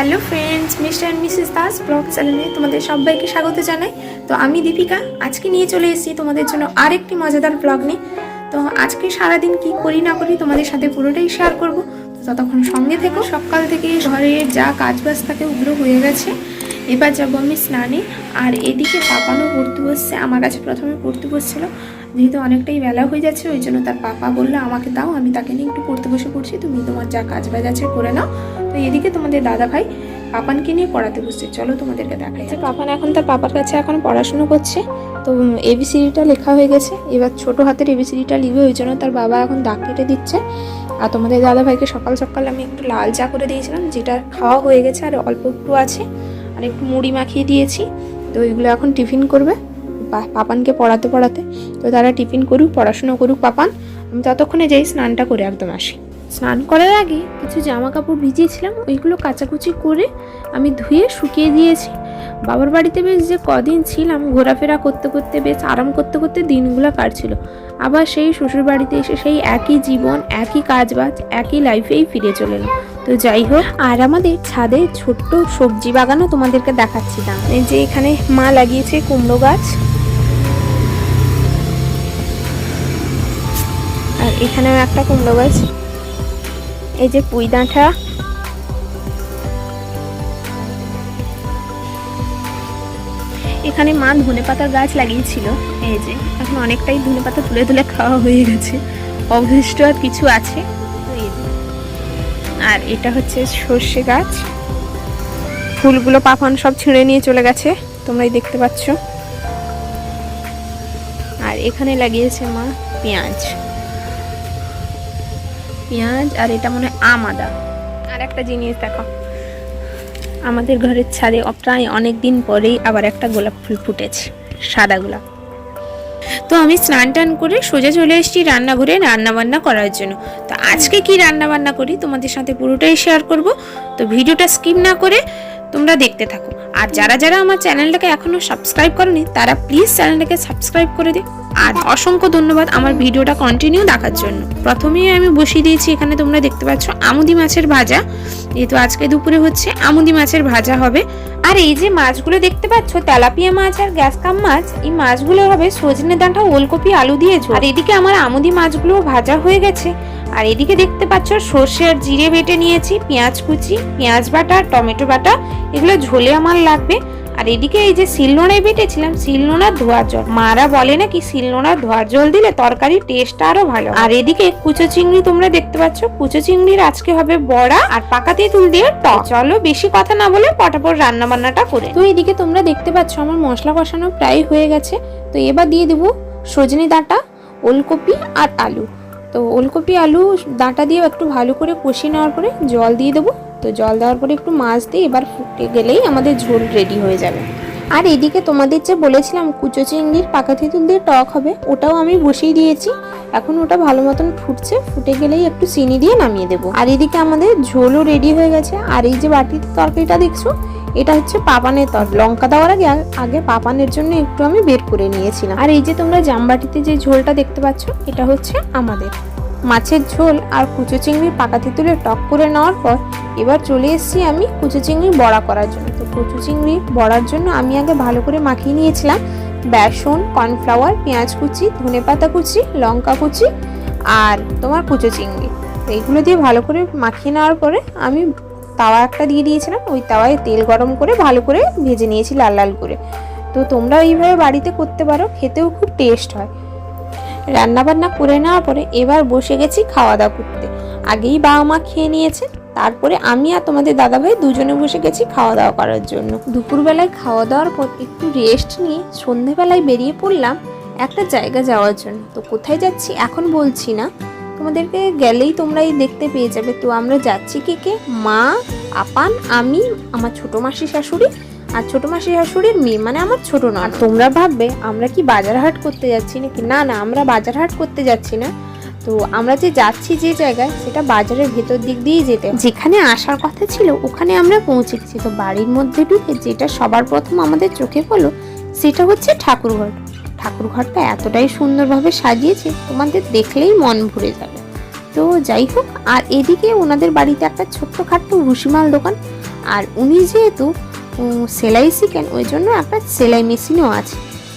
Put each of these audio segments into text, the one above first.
Hello friends mister and Mrs Das blog চ্যানেলে তোমাদের সবাইকে স্বাগত জানাই। তো আমি দীপিকা, আজকে নিয়ে চলে এসেছি তোমাদের জন্য আরেকটি মজাদার ব্লগ নিয়ে। তো আজকে সারাদিন কি করি না করি তোমাদের সাথে পুরোটাই শেয়ার করব। তো ততক্ষণ সঙ্গে থেকো। সকাল থেকে ঘরে যা কাজ বাজ থাকে ওগুলো হয়ে গেছে। এবার যাব আমি স্নানে। আর এদিকে পাপানও পড়তে বসছে, আমার কাছে প্রথমে পড়তে বসছিল। যেহেতু অনেকটাই বেলা হয়ে যাচ্ছে, ওই জন্য তার পাপা বলল, আমাকে দাও, আমি তাকে নিয়ে একটু পড়তে বসে পড়ছি, তুমি তোমার যা কাজ বাজ আছে করে নাও। তো এদিকে তোমাদের দাদা ভাই পাপানকে নিয়ে পড়াতে বসছে। চলো তোমাদেরকে দেখাই। যে পাপান এখন তার পাপার কাছে এখন পড়াশুনো করছে। তো এবিসিডিটা লেখা হয়ে গেছে। এবার ছোট হাতের এবিসিডিটা লিখবে, ওই জন্য তার বাবা এখন দাগ কেটে দিচ্ছে। আর তোমাদের দাদা ভাইকে সকাল সকাল আমি একটু লাল চা করে দিয়েছিলাম, যেটা খাওয়া হয়ে গেছে, আর অল্প একটু আছে। আর একটু মুড়ি মাখিয়ে দিয়েছি। তো ওইগুলো এখন টিফিন করবে। পাপানকে পড়াতে পড়াতে। তো তারা টিফিন করুক পড়াশুনো করুক পাপান আমি ততক্ষণে যাই স্নানটা করে একদম আসি। স্নান করার আগে কিছু জামা কাপড় ভিজিয়েছিলাম ওইগুলো কাচাকুচি করে আমি ধুয়ে শুকিয়ে দিয়েছি। বাবার বাড়িতে বেশ যে কদিন ছিলাম ঘোরাফেরা করতে করতে বেশ আরাম করতে করতে দিনগুলো কাটছিল। আবার সেই শ্বশুর বাড়িতে এসে সেই একই জীবন একই কাজবাজ একই লাইফেই ফিরে চলে তো যাই হোক আর আমাদের ছাদে ছোট্ট সবজি বাগানও তোমাদেরকে দেখাচ্ছি না এই যে এখানে মা লাগিয়েছে কুমড়ো গাছ। এখানেও একটা কুমড়ো গাছ। এই যে পুঁই ডাঁটা। এখানে মা ধনে পাতার গাছ লাগিয়েছিল। এই যে, এখন অনেকটাই ধনে পাতা তুলে তুলে খাওয়া হয়ে গেছে। অবশিষ্ট আর কিছু আছে। আর এটা হচ্ছে সর্ষে গাছ। ফুলগুলো পাফান সব ছিঁড়ে নিয়ে চলে গেছে। তোমরাই দেখতে পাচ্ছ। আর এখানে লাগিয়েছে মা পেঁয়াজ। পেঁয়াজ আর এটা মনে হয় আম আদা। আর একটা জিনিস দেখো, আমাদের ঘরের ছাদে প্রায় অনেক দিন পরেই আবার একটা গোলাপ ফুল ফুটেছে, সাদা গোলাপ। তো আমি স্নান টান করে সোজা চলে এসেছি রান্নাঘরে রান্না বান্না করার জন্য। তো আজকে কি রান্না বান্না করি তোমাদের সাথে পুরোটাই শেয়ার করব। তো ভিডিওটা স্কিপ না করে তোমরা দেখতে থাকো। আর যারা যারা আমার চ্যানেলটাকে এখনও সাবস্ক্রাইব করনি, তারা প্লিজ চ্যানেলটাকে সাবস্ক্রাইব করে দিও। আর অসংখ্য ধন্যবাদ আমার ভিডিওটা কন্টিনিউ দেখার জন্য। প্রথমেই আমি বসিয়ে দিয়েছি, এখানে তোমরা দেখতে পাচ্ছ আমুদি মাছের ভাজা। যেহেতু আজকে দুপুরে হচ্ছে আমুদি মাছের ভাজা হবে। আর এই যে মাছগুলো দেখতে পাচ্ছ, তেলাপিয়া মাছ আর গ্যাস কাম মাছ, এই মাছগুলো হবে সজনে ডাঁটা, ওলকপি, আলু দিয়ে আর এদিকে আমার আমুদি মাছগুলো ভাজা হয়ে গেছে। আর এদিকে দেখতে পাচ্ছ সর্ষে আর জিরে বেটে নিয়েছি, পেঁয়াজ কুচি, পেঁয়াজ বাটা, টমেটো বাটা, এগুলো ঝোলে আমার লাগবে। এদিকে এই যে শিলনোড়ায় বেটেছিলাম, শিলনোড়ার ধোয়ার জল। মারা বলে নাকি শিলনোড়ার ধোয়ার জল দিলে তরকারির টেস্ট আরও ভালো আর এদিকে কুচো চিংড়ি তোমরা দেখতে পাচ্ছ, কুচো চিংড়ির আজকে হবে বড়া আর পাকা তেঁতুল দিয়ে টক। চলো বেশি কথা না বলে পটাপট রান্না বান্নাটা করে তো এদিকে তোমরা দেখতে পাচ্ছ, আমার মশলা কষানো প্রায় হয়ে গেছে। তো এবার দিয়ে দেবো সজনে ডাঁটা, ওলকপি আর আলু। তো ওলকপি, আলু, ডাঁটা দিয়ে একটু ভালো করে কষিয়ে নেওয়ার পরে জল দিয়ে দেবো। তো জল দেওয়ার পরে একটু মাছ দিয়ে এবার ফুটে গেলেই আমাদের ঝোল রেডি হয়ে যাবে। আর এদিকে তোমাদের যে বলেছিলাম কুচো চিংড়ির পাকা তেঁতুল দিয়ে টক হবে, ওটাও আমি বসিয়ে দিয়েছি। এখন ওটা ভালো মতন ফুটছে, ফুটে গেলেই একটু চিনি দিয়ে নামিয়ে দেবো। আর এদিকে আমাদের ঝোলও রেডি হয়ে গেছে। আর এই যে বাটিতে তরকারিটা দেখছ, এটা হচ্ছে পাপানের তর, লঙ্কা দেওয়ার আগে আগে পাপানের জন্য একটু আমি বের করে নিয়েছিলাম। আর এই যে তোমরা জামবাটিতে যে ঝোলটা দেখতে পাচ্ছ, এটা হচ্ছে আমাদের। মাছের ঝোল আর কুচো চিংড়ির পাকা তেঁতুলে টক করে নেওয়ার পর এবার চলে এসেছি আমি কুচো চিংড়ির বড়া করার জন্য। তো কুচো চিংড়ি বড়ার জন্য আমি আগে ভালো করে মাখিয়ে নিয়েছিলাম। বেসন, কর্নফ্লাওয়ার, পেঁয়াজ কুচি ধনেপাতা কুচি, লঙ্কা কুচি আর তোমার কুচো চিংড়ি। এইগুলো দিয়ে ভালো করে মাখিয়ে নেওয়ার পরে আমি তাওয়া একটা দিয়ে দিয়েছিলাম। ওই তাওয়ায় তেল গরম করে ভালো করে ভেজে নিয়েছি লাল লাল করে। তো তোমরা এইভাবে বাড়িতে করতে পারো, খেতেও খুব টেস্ট হয়। রান্না বান্না করে নেওয়ার পরে এবার বসে গেছি খাওয়া দাওয়া করতে। আগেই বাবা মা খেয়ে নিয়েছে, তারপরে আমি আর তোমাদের দাদাভাই দুজনে বসে গেছি খাওয়া দাওয়া করার জন্য। দুপুরবেলায় খাওয়া দাওয়ার পর একটু রেস্ট নিয়ে সন্ধেবেলায় বেরিয়ে পড়লাম একটা জায়গা যাওয়ার জন্য। তো কোথায় যাচ্ছি এখন বলছি না। তোমাদেরকে গেলেই তোমরাই দেখতে পেয়ে যাবে। তো আমরা যাচ্ছি কে কে? মা, আপান, আমি, আমার ছোট মাসি, শাশুড়ি আর ছোট মাসি শাশুড়ির মেয়ে মানে আমার ছোট না আর তোমরা ভাববে, আমরা কি বাজার হাট করতে যাচ্ছি নাকি? না না, আমরা বাজার হাট করতে যাচ্ছি না। তো আমরা যে যাচ্ছি যে জায়গায়, সেটা বাজারের ভেতর দিক দিয়েই যেতে যেখানে আসার কথা ছিল, ওখানে আমরা পৌঁছে গেছি তো বাড়ির মধ্যে ঢুকে যেটা সবার প্রথম আমাদের চোখে পড়ল, সেটা হচ্ছে ঠাকুরঘর। ঠাকুরঘরটা এতটাই সুন্দরভাবে সাজিয়েছে, তোমাদের দেখলেই মন ভরে যাবে। তো যাই হোক, আর এদিকে ওনাদের বাড়িতে একটা ছোট্টখাট্ট ভুসিমাল দোকান। আর উনি যেহেতু সেলাই শিখেন ওই জন্য একটা সেলাই মেশিনও আছে।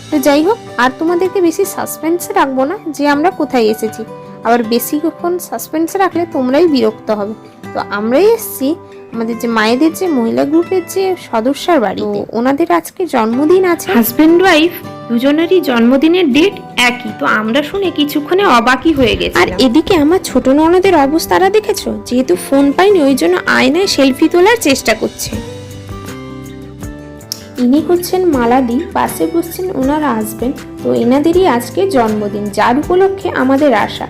তো যাই হোক আর তোমাদেরকে বেশি সাসপেন্সে রাখব না যে আমরা কোথায় এসেছি। আবার বেশিক্ষণ সাসপেন্সে রাখলে তোমরাই বিরক্ত হবে। তো আমরাই এসেছি আমাদের যে মায়েদের যে মহিলা গ্রুপের যে সদস্যার বাড়ি তো ওনাদের আজকে জন্মদিন আছে। হাজবেন্ড ওয়াইফ দুজনেরই জন্মদিনের ডেট একই। তো আমরা শুনে কিছুক্ষণে অবাকই হয়ে গেছি আর এদিকে আমার ছোট ননদের অবস্থাটা দেখেছ? যেহেতু ফোন পাইনি ওই জন্য আয়নায় সেলফি তোলার চেষ্টা করছে। ইনি হচ্ছেন মালাদি পাশে বসছেন ওনার হাজবেন্ড তো এনাদেরই আজকে জন্মদিন যার উপলক্ষে আমাদের আশা।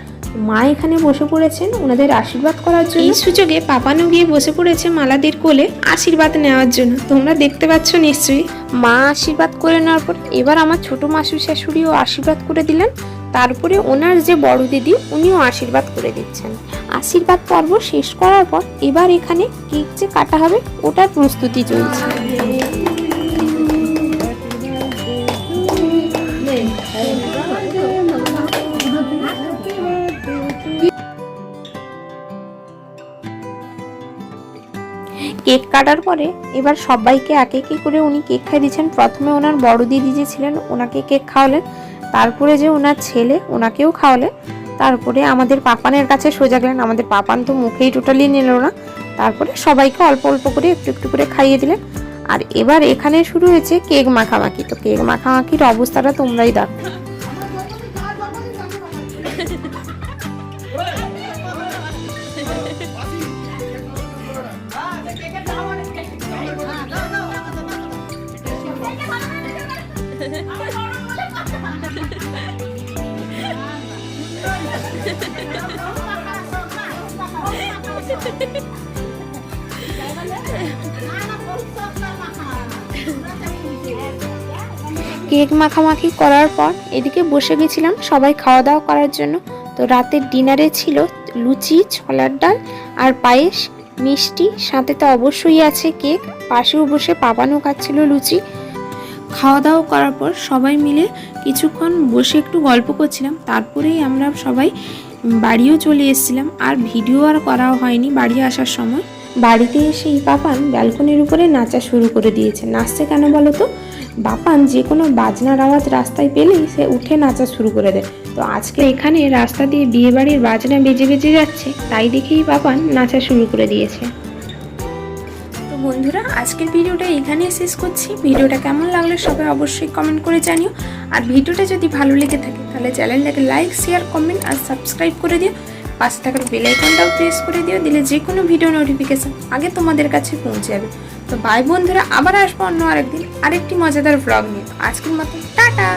মা এখানে বসে পড়েছেন ওনাদের আশীর্বাদ করার জন্য। এই সুযোগে পাপানো গিয়ে বসে পড়েছে মালাদির কোলে আশীর্বাদ নেওয়ার জন্য। তোমরা দেখতে পাচ্ছ নিশ্চয়ই। মা আশীর্বাদ করে নেওয়ার পর এবার আমার ছোট মাসু শাশুড়িও আশীর্বাদ করে দিলেন। তারপরে ওনার যে বড় দিদি উনিও আশীর্বাদ করে দিচ্ছেন। আশীর্বাদ পর্ব শেষ করার পর এবার এখানে কেক যে কাটা হবে ওটার প্রস্তুতি চলছে। কেক কাটার পরে এবার সবাইকে এক একে করে উনি কেক খাই দিচ্ছেন প্রথমে ওনার বড় দিদি যে ছিলেন ওনাকে কেক খাওয়ালেন। তারপরে যে ওনার ছেলে ওনাকেও খাওয়ালেন। তারপরে আমাদের পাপানের কাছে সোজা গেলেন। আমাদের পাপান তো মুখেই টোটালি নিল না। তারপরে সবাইকে অল্প অল্প করে একটু একটু করে খাইয়ে দিলেন। আর এবার এখানে শুরু হয়েছে কেক মাখামাখি। তো কেক মাখামাখির অবস্থাটা তোমরাই দেখো। কেক মাখামাখি করার পর এদিকে বসে গেছিলাম সবাই খাওয়া দাওয়া করার জন্য। তো রাতের ডিনারে ছিল লুচি, ছোলার ডাল আর পায়েস, মিষ্টি। সাথে তো অবশ্যই আছে কেক। পাশেও বসে পাপানো খাচ্ছিল লুচি। খাওয়া দাওয়া করার পর সবাই মিলে কিছুক্ষণ বসে একটু গল্প করছিলাম। তারপরেই আমরা সবাই বাড়িও চলে এসেছিলাম, আর ভিডিও আর করাও হয়নি বাড়ি আসার সময়। বাড়িতে এসেই বাপান ব্যালকনির উপরে নাচা শুরু করে দিয়েছে। নাচছে কেন বলো তো? বাপান যে কোনো বাজনার আওয়াজ রাস্তায় পেলেই সে উঠে নাচা শুরু করে দেয়। তো আজকে এখানে রাস্তা দিয়ে বিয়েবাড়ির বাজনা বেজে বেজে যাচ্ছে, তাই দেখেই বাপান নাচা শুরু করে দিয়েছে। বন্ধুরা, আজকের ভিডিওটা এখানে শেষ করছি। ভিডিওটা কেমন লাগল সবাই অবশ্যই কমেন্ট করে জানিও। আর ভিডিওটা যদি ভালো লেগে থাকে, তাহলে চ্যানেলটাকে লাইক শেয়ার কমেন্ট আর সাবস্ক্রাইব করে দিও। পাশে থাকার বেল আইকনটাও প্রেস করে দিও, দিলে যে কোনো ভিডিও নোটিফিকেশান আগে তোমাদের কাছে পৌঁছে যাবে। তো বাই বন্ধুরা, আবার আসব অন্য আরেকদিন আরেকটি মজাদার ব্লগ নিয়ে। আজকের মতো, টাটা!